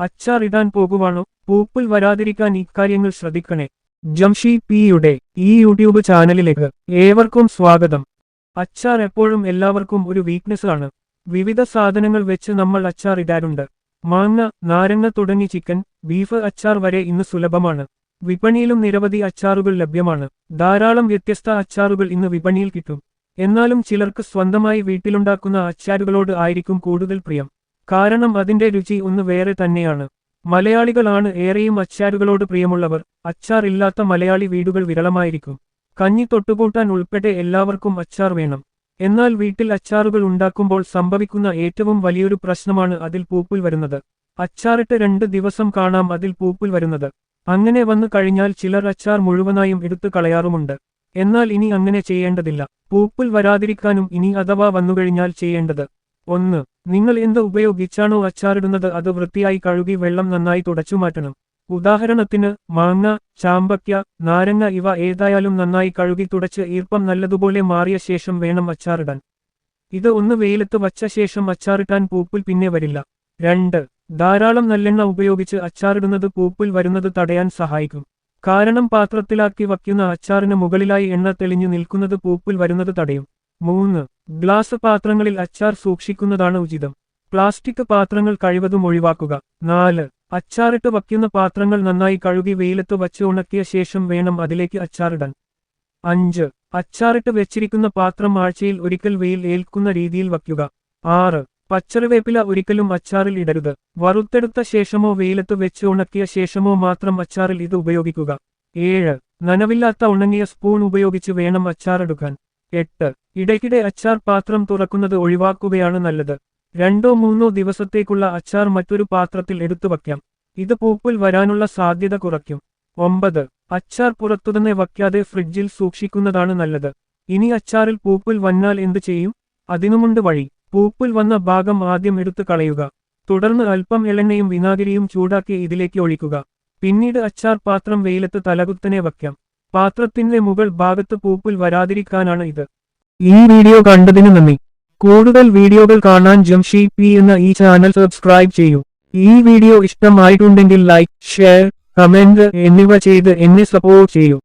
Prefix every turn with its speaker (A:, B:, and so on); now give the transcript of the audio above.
A: അച്ചാർ ഇടാൻ പോകുവാണോ? പൂപ്പിൽ വരാതിരിക്കാൻ ഇക്കാര്യങ്ങൾ ശ്രദ്ധിക്കണേ. ജംഷി പിയുടെ ഈ യൂട്യൂബ് ചാനലിലേക്ക് ഏവർക്കും സ്വാഗതം. അച്ചാർ എപ്പോഴും എല്ലാവർക്കും ഒരു വീക്ക്നെസ് ആണ്. വിവിധ സാധനങ്ങൾ വെച്ച് നമ്മൾ അച്ചാർ ഇടാറുണ്ട്. മാങ്ങ നാരങ്ങ തുടങ്ങി ചിക്കൻ ബീഫ് അച്ചാർ വരെ ഇന്ന് സുലഭമാണ്. വിപണിയിലും നിരവധി അച്ചാറുകൾ ലഭ്യമാണ്. ധാരാളം വ്യത്യസ്ത അച്ചാറുകൾ ഇന്ന് വിപണിയിൽ കിട്ടും. എന്നാലും ചിലർക്ക് സ്വന്തമായി വീട്ടിലുണ്ടാക്കുന്ന അച്ചാറുകളോട് ആയിരിക്കും കൂടുതൽ പ്രിയം. കാരണം അതിന്റെ രുചി ഒന്ന് വേറെ തന്നെയാണ്. മലയാളികളാണ് ഏറെയും അച്ചാറുകളോട് പ്രിയമുള്ളവർ. അച്ചാർ ഇല്ലാത്ത മലയാളി വീടുകൾ വിരളമായിരിക്കും. കഞ്ഞി തൊട്ടുകൂട്ടാൻ ഉൾപ്പെടെ എല്ലാവർക്കും അച്ചാർ വേണം. എന്നാൽ വീട്ടിൽ അച്ചാറുകൾ ഉണ്ടാക്കുമ്പോൾ സംഭവിക്കുന്ന ഏറ്റവും വലിയൊരു പ്രശ്നമാണ് അതിൽ പൂപ്പൽ വരുന്നത്. അച്ചാറിട്ട് രണ്ട് ദിവസം കാണാം അതിൽ പൂപ്പൽ വരുന്നത്. അങ്ങനെ വന്നു കഴിഞ്ഞാൽ ചിലർ അച്ചാർ മുഴുവനായും എടുത്തു കളയാറുമുണ്ട്. എന്നാൽ ഇനി അങ്ങനെ ചെയ്യേണ്ടതില്ല. പൂപ്പൽ വരാതിരിക്കാനും ഇനി അഥവാ വന്നുകഴിഞ്ഞാൽ ചെയ്യേണ്ടത് ഒന്ന് നിങ്ങൾ എന്ത് ഉപയോഗിച്ചാണോ അച്ചാറിടുന്നത് അത് വൃത്തിയായി കഴുകി വെള്ളം നന്നായി തുടച്ചു മാറ്റണം. ഉദാഹരണത്തിന് മാങ്ങ ചാമ്പക്ക നാരങ്ങ ഇവ ഏതായാലും നന്നായി കഴുകി തുടച്ച് ഈർപ്പം നല്ലതുപോലെ മാറിയ ശേഷം വേണം അച്ചാറിടാൻ. ഇത് ഒന്ന് വെയിലത്ത് വച്ച ശേഷം അച്ചാറിട്ടാൻ പൂപ്പിൽ പിന്നെ വരില്ല. രണ്ട് ധാരാളം നല്ലെണ്ണ ഉപയോഗിച്ച് അച്ചാറിടുന്നത് പൂപ്പിൽ വരുന്നത് തടയാൻ സഹായിക്കും. കാരണം പാത്രത്തിലാക്കി വയ്ക്കുന്ന അച്ചാറിന് മുകളിലായി എണ്ണ തെളിഞ്ഞു നിൽക്കുന്നത് പൂപ്പിൽ വരുന്നത് തടയും. മൂന്ന് ഗ്ലാസ് പാത്രങ്ങളിൽ അച്ചാർ സൂക്ഷിക്കുന്നതാണ് ഉചിതം. പ്ലാസ്റ്റിക് പാത്രങ്ങൾ കഴിവതും ഒഴിവാക്കുക. നാല് അച്ചാറിട്ട് വയ്ക്കുന്ന പാത്രങ്ങൾ നന്നായി കഴുകി വെയിലത്ത് വച്ച് ഉണക്കിയ ശേഷം വേണം അതിലേക്ക് അച്ചാറിടാൻ. അഞ്ച് അച്ചാറിട്ട് വെച്ചിരിക്കുന്ന പാത്രം ആഴ്ചയിൽ ഒരിക്കൽ വെയിൽ ഏൽക്കുന്ന രീതിയിൽ വയ്ക്കുക. ആറ് പച്ചറിവേപ്പില ഒരിക്കലും അച്ചാറിൽ ഇടരുത്. വറുത്തെടുത്ത ശേഷമോ വെയിലത്ത് വെച്ച് ഉണക്കിയ ശേഷമോ മാത്രം അച്ചാറിൽ ഇത് ഉപയോഗിക്കുക. ഏഴ് നനവില്ലാത്ത ഉണങ്ങിയ സ്പൂൺ ഉപയോഗിച്ച് വേണം അച്ചാറെടുക്കാൻ. എട്ട്. ഇടയ്ക്കിടെ അച്ചാർ പാത്രം തുറക്കുന്നത് ഒഴിവാക്കുകയാണ് നല്ലത്. രണ്ടോ മൂന്നോ ദിവസത്തേക്കുള്ള അച്ചാർ മറ്റൊരു പാത്രത്തിൽ എടുത്തു വയ്ക്കാം. ഇത് പൂപ്പൽ വരാനുള്ള സാധ്യത കുറയ്ക്കും. ഒമ്പത്. അച്ചാർ പുറത്തുതന്നെ വയ്ക്കാതെ ഫ്രിഡ്ജിൽ സൂക്ഷിക്കുന്നതാണ് നല്ലത്. ഇനി അച്ചാറിൽ പൂപ്പൽ വന്നാൽ എന്തു ചെയ്യും? അതിനുമുണ്ട് വഴി. പൂപ്പൽ വന്ന ഭാഗം ആദ്യം എടുത്തു കളയുക. തുടർന്ന് അല്പം എളെണ്ണയും വിനാഗിരിയും ചൂടാക്കി ഇതിലേക്ക് ഒഴിക്കുക. പിന്നീട് അച്ചാർ പാത്രം വെയിലത്ത് തലകുത്തനെ വയ്ക്കാം. പാത്രത്തിന്റെ മുകൾ ഭാഗത്ത് പൂപ്പിൽ വരാതിരിക്കാനാണ് ഇത്. ഈ വീഡിയോ കണ്ടതിന് നന്ദി. കൂടുതൽ വീഡിയോകൾ കാണാൻ ജംഷി പി എന്ന ഈ ചാനൽ സബ്സ്ക്രൈബ് ചെയ്യൂ. ഈ വീഡിയോ ഇഷ്ടമായിട്ടുണ്ടെങ്കിൽ ലൈക്ക് ഷെയർ കമന്റ് എന്നിവ ചെയ്ത് എന്നെ സപ്പോർട്ട് ചെയ്യൂ.